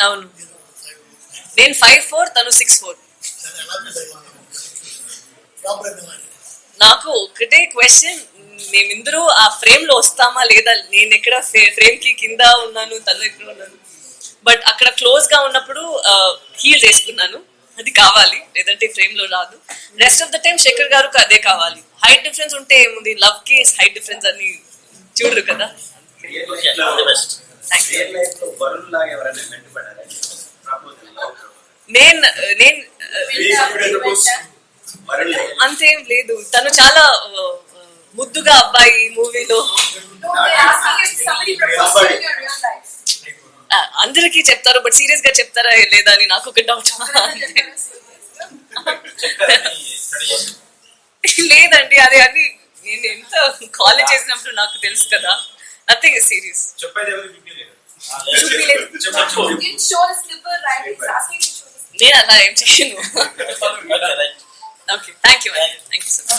అవును. నేను five four తను సిక్స్ ఫోర్ నాకు ఒకటే క్వశ్చన్ మేమిందరూ ఆ ఫ్రేమ్లో వస్తామా లేదా? నేను ఎక్కడ ఫ్రేమ్కి కింద ఉన్నాను తను ఎక్కడ ఉన్నాను? బట్ అక్కడ క్లోజ్గా ఉన్నప్పుడు uh, హీల్ చేసుకున్నాను. అది కావాలి లేదంటే ఫ్రేమ్లో రాదు. Rest of the time Shekhar garu అదే కావాలి. హైట్ డిఫరెన్స్ ఉంటే ఏముంది? లవ్కి హైట్ డిఫరెన్స్ అని చూడరు కదా? నేను నేను అంతేం లేదు. తను చాలా ముద్దుగా అబ్బాయి మూవీలో అందరికీ చెప్తారు బట్ సీరియస్గా చెప్తారా లేదా అని నాకు ఒక డౌట్ లేదండి అది అన్ని నేను ఎంత కాలేజ్ చేసినప్పుడు నాకు తెలుసు కదా. Nothing serious. నేను అలా ఏం చేయను. Okay thank you thank you so much